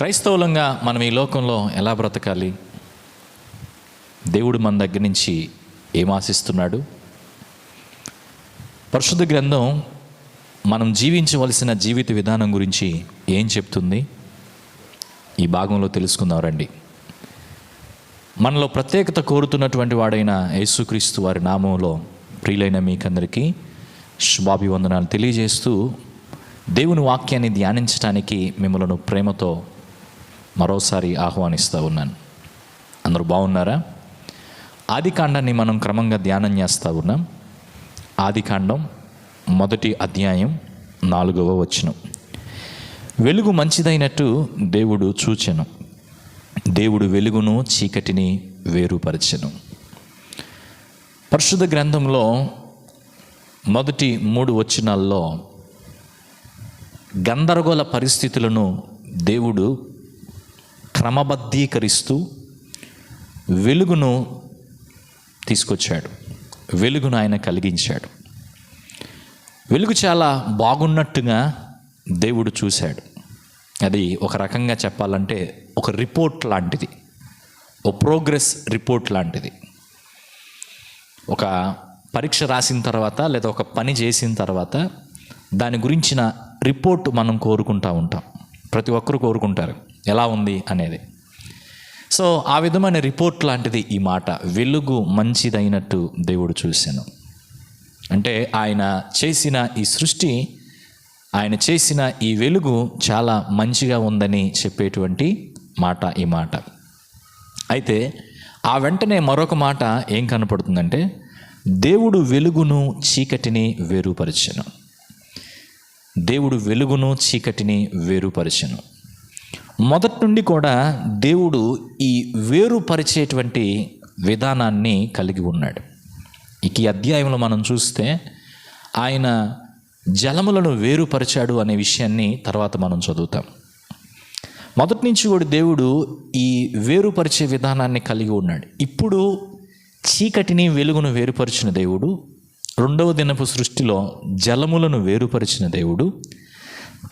క్రైస్తవులంగా మనం ఈ లోకంలో ఎలా బ్రతకాలి? దేవుడు మన దగ్గర నుంచి ఏం ఆశిస్తున్నాడు? పరిశుద్ధ గ్రంథం మనం జీవించవలసిన జీవిత విధానం గురించి ఏం చెప్తుంది? ఈ భాగంలో తెలుసుకుందాం రండి. మనలో ప్రత్యేకత కోరుతున్నటువంటి వాడైన యేసుక్రీస్తు వారి నామంలో ప్రియులైన మీకందరికీ శుభాభివందనాలు తెలియజేస్తూ దేవుని వాక్యాన్ని ధ్యానించడానికి మిమ్మలను ప్రేమతో మరోసారి ఆహ్వానిస్తూ ఉన్నాను. అందరూ బాగున్నారా? ఆది కాండాన్ని మనం క్రమంగా ధ్యానం చేస్తూ ఉన్నాం. ఆది కాండం మొదటి అధ్యాయం నాలుగవ వచనం. వెలుగు మంచిదైనట్టు దేవుడు చూచెను. దేవుడు వెలుగును చీకటిని వేరుపరచెను. పరిశుద్ధ గ్రంథంలో మొదటి మూడు వచనాల్లో గందరగోళ పరిస్థితులను దేవుడు క్రమబద్ధీకరిస్తూ వెలుగును తీసుకొచ్చాడు. వెలుగును ఆయన కలిగించాడు. వెలుగు చాలా బాగున్నట్టుగా దేవుడు చూశాడు. అది ఒక రకంగా చెప్పాలంటే ఒక రిపోర్ట్ లాంటిది. ఒక ప్రోగ్రెస్ రిపోర్ట్ లాంటిది. ఒక పరీక్ష రాసిన తర్వాత లేదా ఒక పని చేసిన తర్వాత దాని గురించిన రిపోర్ట్ మనం కోరుకుంటూ ఉంటాం. ప్రతి ఒక్కరు కోరుకుంటారు. ఎలా ఉంది అనేది. సో ఆ విధమైన రిపోర్ట్ లాంటిది ఈ మాట వెలుగు మంచిదైనట్టు దేవుడు చూశాను. అంటే ఆయన చేసిన ఈ సృష్టి ఆయన చేసిన ఈ వెలుగు చాలా మంచిగా ఉందని చెప్పేటువంటి మాట ఈ మాట. అయితే ఆ వెంటనే మరొక మాట ఏం కనపడుతుందంటే దేవుడు వెలుగును చీకటిని వేరుపరచను. దేవుడు వెలుగును చీకటిని వేరుపరచను. మొదటి నుండి కూడా దేవుడు ఈ వేరుపరిచేటువంటి విధానాన్ని కలిగి ఉన్నాడు. ఇక ఈ అధ్యాయంలో మనం చూస్తే ఆయన జలములను వేరుపరిచాడు అనే విషయాన్ని తర్వాత మనం చదువుతాం. మొదటి నుంచి కూడా దేవుడు ఈ వేరుపరిచే విధానాన్ని కలిగి ఉన్నాడు. ఇప్పుడు చీకటిని వెలుగును వేరుపరిచిన దేవుడు రెండవ దినపు సృష్టిలో జలములను వేరుపరిచిన దేవుడు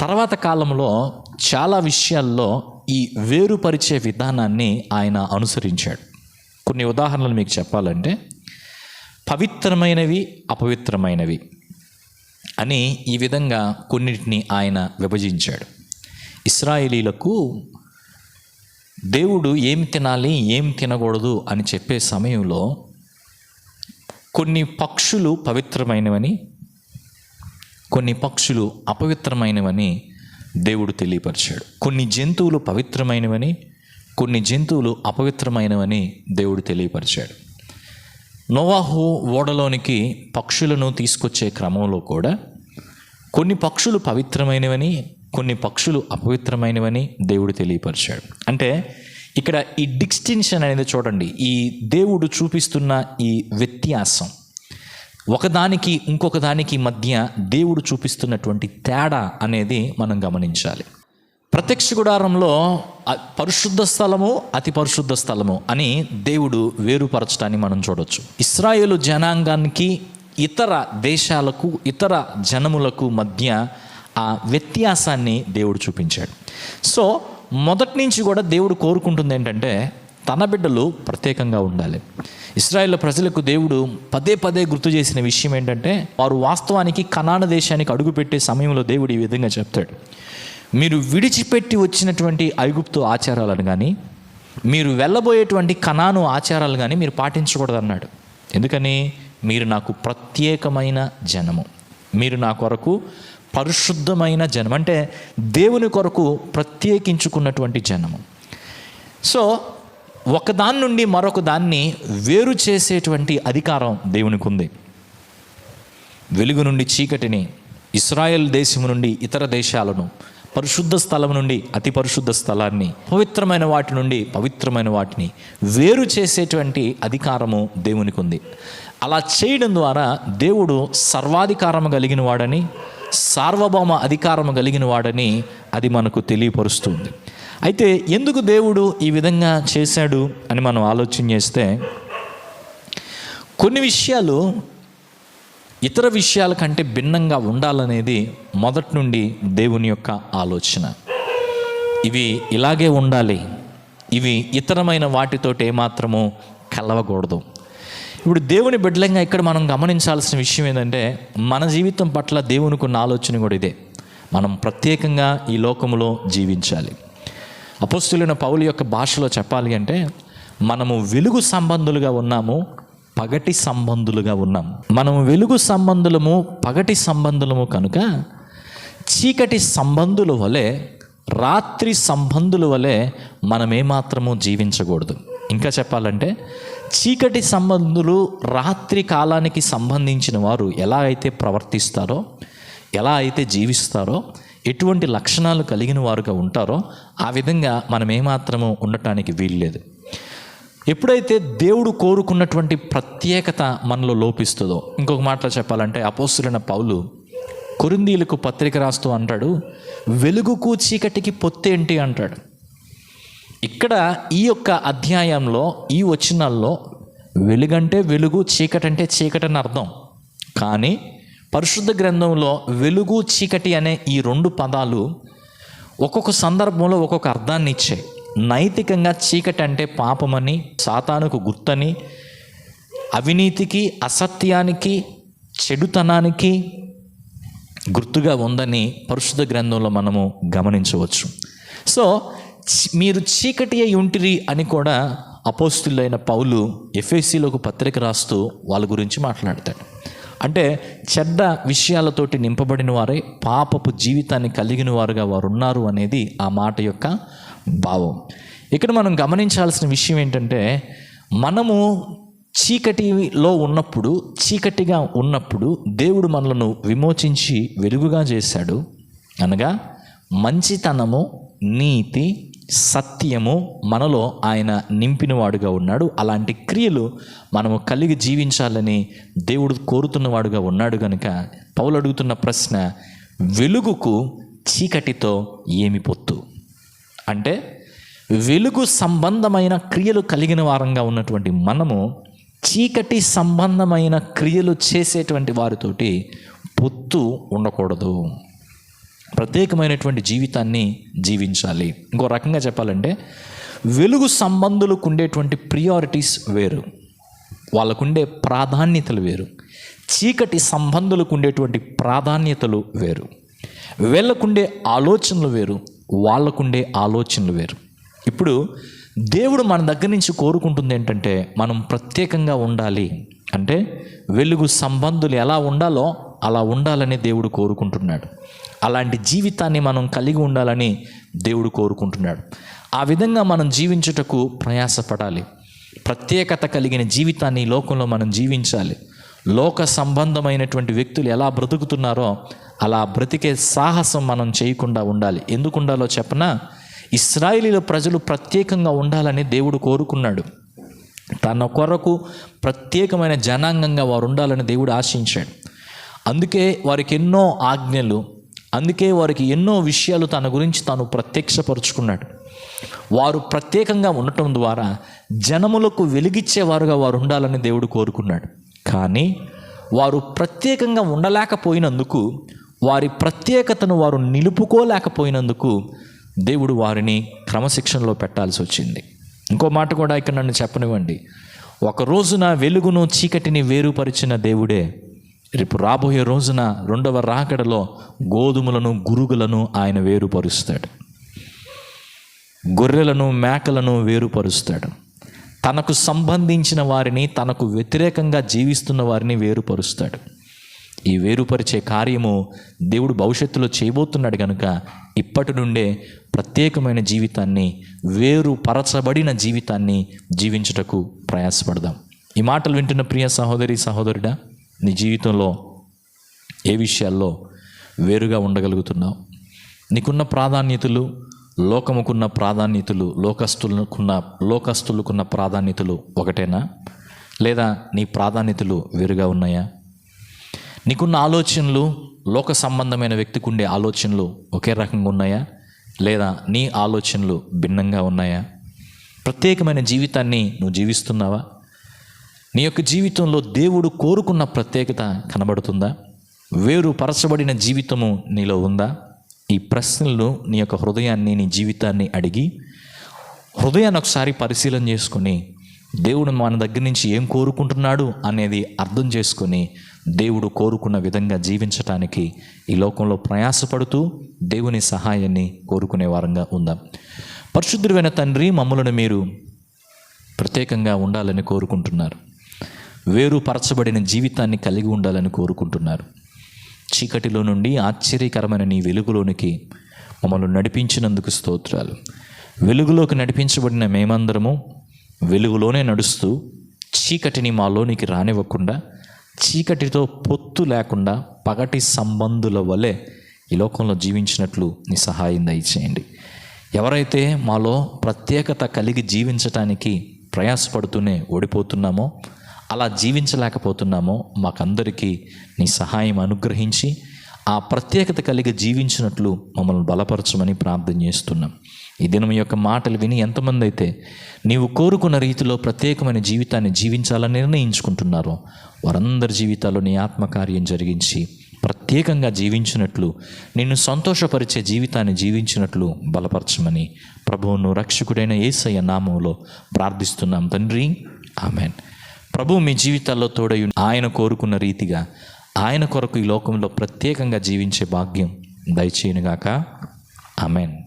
తర్వాత కాలంలో చాలా విషయాల్లో ఈ వేరుపరిచే విధానాన్ని ఆయన అనుసరించాడు. కొన్ని ఉదాహరణలు మీకు చెప్పాలంటే పవిత్రమైనవి అపవిత్రమైనవి అని ఈ విధంగా కొన్నిటిని ఆయన విభజించాడు. ఇస్రాయేలీలకు దేవుడు ఏం తినాలి ఏం తినకూడదు అని చెప్పే సమయంలో కొన్ని పక్షులు పవిత్రమైనవని కొన్ని పక్షులు అపవిత్రమైనవని దేవుడు తెలియపరిచాడు. కొన్ని జంతువులు పవిత్రమైనవని కొన్ని జంతువులు అపవిత్రమైనవని దేవుడు తెలియపరిచాడు. నోవాహు ఓడలోనికి పక్షులను తీసుకొచ్చే క్రమంలో కూడా కొన్ని పక్షులు పవిత్రమైనవని కొన్ని పక్షులు అపవిత్రమైనవని దేవుడు తెలియపరిచాడు. అంటే ఇక్కడ ఈ డిస్టింక్షన్ అనేది చూడండి ఈ దేవుడు చూపిస్తున్న ఈ వ్యత్యాసం. ఒకదానికి ఇంకొక దానికి మధ్య దేవుడు చూపిస్తున్నటువంటి తేడా అనేది మనం గమనించాలి. ప్రత్యక్ష గుడారంలో పరిశుద్ధ స్థలము అతి పరిశుద్ధ స్థలము అని దేవుడు వేరుపరచడాన్ని మనం చూడొచ్చు. ఇస్రాయేలు జనాంగానికి ఇతర దేశాలకు ఇతర జనములకు మధ్య ఆ వ్యత్యాసాన్ని దేవుడు చూపించాడు. సో మొదటి నుంచి కూడా దేవుడు కోరుకుంటుంది ఏంటంటే తన బిడ్డలు ప్రత్యేకంగా ఉండాలి. ఇస్రాయేల్ ప్రజలకు దేవుడు పదే పదే గుర్తు చేసిన విషయం ఏంటంటే వారు వాస్తవానికి కనాన దేశానికి అడుగుపెట్టే సమయంలో దేవుడు ఈ విధంగా చెప్తాడు. మీరు విడిచిపెట్టి వచ్చినటువంటి ఐగుప్తు ఆచారాలను కానీ మీరు వెళ్ళబోయేటువంటి కనాను ఆచారాలు కానీ మీరు పాటించకూడదు అన్నాడు ఎందుకని? మీరు నాకు ప్రత్యేకమైన జనము. మీరు నా కొరకు పరిశుద్ధమైన జనం అంటే దేవుని కొరకు ప్రత్యేకించుకున్నటువంటి జనము. సో ఒకదాని నుండి మరొక దాన్ని వేరు చేసేటువంటి అధికారం దేవునికి ఉంది వెలుగు నుండి చీకటిని ఇస్రాయెల్ దేశం నుండి ఇతర దేశాలను పరిశుద్ధ స్థలం నుండి అతి పరిశుద్ధ స్థలాన్ని పవిత్రమైన వాటి నుండి పవిత్రమైన వాటిని వేరు చేసేటువంటి అధికారము దేవునికి ఉంది అలా చేయడం ద్వారా దేవుడు సర్వాధికారము కలిగిన వాడని సార్వభౌమ అధికారము కలిగిన వాడని అది మనకు తెలియపరుస్తుంది. అయితే ఎందుకు దేవుడు ఈ విధంగా చేశాడు అని మనం ఆలోచన చేస్తే కొన్ని విషయాలు ఇతర విషయాల కంటే భిన్నంగా ఉండాలనేది మొదటి నుండి దేవుని యొక్క ఆలోచన. ఇవి ఇలాగే ఉండాలి. ఇవి ఇతరమైన వాటితోటి ఏమాత్రము కలవకూడదు. ఇప్పుడు దేవుని బిడ్డలంగా ఇక్కడ మనం గమనించాల్సిన విషయం ఏంటంటే మన జీవితం పట్ల దేవునికి ఉన్న ఆలోచన కూడా ఇదే. మనం ప్రత్యేకంగా ఈ లోకములో జీవించాలి. అపోస్తులైన పౌలు యొక్క భాషలో చెప్పాలి అంటే మనము వెలుగు సంబంధులుగా ఉన్నాము పగటి సంబంధులుగా ఉన్నాము. మనము వెలుగు సంబంధులము పగటి సంబంధులము కనుక చీకటి సంబంధుల వలె రాత్రి సంబంధుల వలె మనమేమాత్రము జీవించకూడదు. ఇంకా చెప్పాలంటే చీకటి సంబంధులు రాత్రి కాలానికి సంబంధించిన వారు ఎలా అయితే ప్రవర్తిస్తారో ఎలా అయితే జీవిస్తారో ఎటువంటి లక్షణాలు కలిగిన వారుగా ఉంటారో ఆ విధంగా మనం ఏమాత్రము ఉండటానికి వీల్లేదు. ఎప్పుడైతే దేవుడు కోరుకున్నటువంటి ప్రత్యేకత మనలో లోపిస్తుందో ఇంకొక మాటలో చెప్పాలంటే అపోస్తులైన పౌలు కొరిందీలకు పత్రిక రాస్తూ అంటాడు వెలుగుకు చీకటికి పొత్తేంటి అంటాడు. ఇక్కడ ఈ యొక్క అధ్యాయంలో ఈ వచనాల్లో వెలుగంటే వెలుగు చీకటంటే చీకటి అని అర్థం. కానీ పరిశుద్ధ గ్రంథంలో వెలుగు చీకటి అనే ఈ రెండు పదాలు ఒక్కొక్క సందర్భంలో ఒక్కొక్క అర్థాన్ని ఇచ్చాయి. నైతికంగా చీకటి అంటే పాపమని సాతానుకు గుర్తని అవినీతికి అసత్యానికి చెడుతనానికి గుర్తుగా ఉందని పరిశుద్ధ గ్రంథంలో మనము గమనించవచ్చు. సో మీరు చీకటి అయి ఉంటిరి అని కూడా అపోస్తులైన పౌలు ఎఫ్ఎస్సిలోకి పత్రిక రాస్తూ వాళ్ళ గురించి మాట్లాడతాడు. అంటే చెడ్డ విషయాలతోటి నింపబడిన వారే పాపపు జీవితాన్ని కలిగిన వారుగా వారు ఉన్నారు అనేది ఆ మాట యొక్క భావం. ఇక్కడ మనం గమనించాల్సిన విషయం ఏంటంటే మనము చీకటిలో ఉన్నప్పుడు చీకటిగా ఉన్నప్పుడు దేవుడు మనలను విమోచించి వెలుగుగా చేశాడు. అనగా మంచితనము నీతి సత్యము మనలో ఆయన నింపినవాడుగా ఉన్నాడు. అలాంటి క్రియలు మనము కలిగి జీవించాలని దేవుడు కోరుతున్నవాడుగా ఉన్నాడు కనుక పౌలు అడుగుతున్న ప్రశ్న వెలుగుకు చీకటితో ఏమి పొత్తు? అంటే వెలుగు సంబంధమైన క్రియలు కలిగిన వారంగా ఉన్నటువంటి మనము చీకటి సంబంధమైన క్రియలు చేసేటువంటి వారితోటి పొత్తు ఉండకూడదు. ప్రత్యేకమైనటువంటి జీవితాన్ని జీవించాలి. ఇంకో రకంగా చెప్పాలంటే వెలుగు సంబంధులకు ఉండేటువంటి ప్రియారిటీస్ వేరు. వాళ్ళకుండే ప్రాధాన్యతలు వేరు. చీకటి సంబంధులకు ఉండేటువంటి ప్రాధాన్యతలు వేరు. వీళ్ళకుండే ఆలోచనలు వేరు. వాళ్ళకుండే ఆలోచనలు వేరు. ఇప్పుడు దేవుడు మన దగ్గర నుంచి కోరుకుంటుంది ఏంటంటే మనం ప్రత్యేకంగా ఉండాలి. అంటే వెలుగు సంబంధులు ఎలా ఉండాలో అలా ఉండాలని దేవుడు కోరుకుంటున్నాడు. అలాంటి జీవితాన్ని మనం కలిగి ఉండాలని దేవుడు కోరుకుంటున్నాడు. ఆ విధంగా మనం జీవించుటకు ప్రయాసపడాలి. ప్రత్యేకత కలిగిన జీవితాన్ని లోకంలో మనం జీవించాలి. లోక సంబంధమైనటువంటి వ్యక్తులు ఎలా బ్రతుకుతున్నారో అలా బ్రతికే సాహసం మనం చేయకుండా ఉండాలి. ఎందుకు ఉండాలో చెప్పనా? ఇస్రాయిలీల ప్రజలు ప్రత్యేకంగా ఉండాలని దేవుడు కోరుకున్నాడు. తన కొరకు ప్రత్యేకమైన జనాంగంగా వారు ఉండాలని దేవుడు ఆశించాడు. అందుకే వారికి ఎన్నో ఆజ్ఞలు అందుకే వారికి ఎన్నో విషయాలు తన గురించి తాను ప్రత్యక్షపరుచుకున్నాడు. వారు ప్రత్యేకంగా ఉండటం ద్వారా జనములకు వెలిగిచ్చేవారుగా వారు ఉండాలని దేవుడు కోరుకున్నాడు. కానీ వారు ప్రత్యేకంగా ఉండలేకపోయినందుకు వారి ప్రత్యేకతను వారు నిలుపుకోలేకపోయినందుకు దేవుడు వారిని క్రమశిక్షణలో పెట్టాల్సి వచ్చింది. ఇంకో మాట కూడా ఇక్కడ నన్ను చెప్పనివ్వండి. ఒక రోజున వెలుగును చీకటిని వేరుపరిచిన దేవుడే రేపు రాబోయే రోజున రెండవ రాకడలో గోధుమలను గురుగులను ఆయన వేరుపరుస్తాడు. గొర్రెలను మేకలను వేరుపరుస్తాడు. తనకు సంబంధించిన వారిని తనకు వ్యతిరేకంగా జీవిస్తున్న వారిని వేరుపరుస్తాడు. ఈ వేరుపరిచే కార్యము దేవుడు భవిష్యత్తులో చేయబోతున్నాడు కనుక ఇప్పటి నుండే ప్రత్యేకమైన జీవితాన్ని వేరుపరచబడిన జీవితాన్ని జీవించుటకు ప్రయాసపడదాం. ఈ మాటలు వింటున్న ప్రియ సహోదరి సహోదరుడా నీ జీవితంలో ఏ విషయాల్లో వేరుగా ఉండగలుగుతున్నావు? నీకున్న ప్రాధాన్యతలు లోకముకున్న ప్రాధాన్యతలు లోకస్తులకున్న లోకస్తులకున్న ప్రాధాన్యతలు ఒకటేనా? లేదా నీ ప్రాధాన్యతలు వేరుగా ఉన్నాయా? నీకున్న ఆలోచనలు లోక సంబంధమైన వ్యక్తికి ఉండే ఆలోచనలు ఒకే రకంగా ఉన్నాయా? లేదా నీ ఆలోచనలు భిన్నంగా ఉన్నాయా? ప్రత్యేకమైన జీవితాన్ని నువ్వు జీవిస్తున్నావా? నీ యొక్క జీవితంలో దేవుడు కోరుకున్న ప్రత్యేకత కనబడుతుందా? వేరు పరచబడిన జీవితము నీలో ఉందా? ఈ ప్రశ్నలు నీ యొక్క హృదయాన్ని నీ జీవితాన్ని అడిగి హృదయాన్ని ఒకసారి పరిశీలన చేసుకొని దేవుడు మన దగ్గర నుంచి ఏం కోరుకుంటున్నాడు అనేది అర్థం చేసుకొని దేవుడు కోరుకున్న విధంగా జీవించటానికి ఈ లోకంలో ప్రయాసపడుతూ దేవుని సహాయాన్ని కోరుకునే వారంగా ఉందాం. పరిశుద్ధుడైన తండ్రి మమ్మలను మీరు ప్రత్యేకంగా ఉండాలని కోరుకుంటున్నారు. వేరుపరచబడిన జీవితాన్ని కలిగి ఉండాలని కోరుకుంటున్నారు. చీకటిలో నుండి ఆశ్చర్యకరమైన నీ వెలుగులోనికి మమ్మల్ని నడిపించినందుకు స్తోత్రాలు. వెలుగులోకి నడిపించబడిన మేమందరము వెలుగులోనే నడుస్తూ చీకటిని మాలోనికి రానివ్వకుండా చీకటితో పొత్తు లేకుండా పగటి సంబంధుల వలె ఈ లోకంలో జీవించినట్లు నీ సహాయం దయచేయండి. ఎవరైతే మాలో ప్రత్యేకత కలిగి జీవించటానికి ప్రయాసపడుతూనే ఓడిపోతున్నామో అలా జీవించలేకపోతున్నామో మాకందరికీ నీ సహాయం అనుగ్రహించి ఆ ప్రత్యేకత కలిగి జీవించినట్లు మమ్మల్ని బలపరచమని ప్రార్థన చేస్తున్నాం. ఈ దినం యొక్క మాటలు విని ఎంతమంది అయితే నీవు కోరుకున్న రీతిలో ప్రత్యేకమైన జీవితాన్ని జీవించాలని నిర్ణయించుకుంటున్నారో వారందరి జీవితాల్లో నీ ఆత్మకార్యం జరిగించి ప్రత్యేకంగా జీవించినట్లు నిన్ను సంతోషపరిచే జీవితాన్ని జీవించినట్లు బలపరచమని ప్రభువును రక్షకుడైన యేసయ్య నామంలో ప్రార్థిస్తున్నాం తండ్రి. ఆమెన్. ప్రభు మీ జీవితాల్లో తోడై ఆయన కోరుకున్న రీతిగా ఆయన కొరకు ఈ లోకంలో ప్రత్యేకంగా జీవించే భాగ్యం దయచేయనుగాక. ఆమెన్.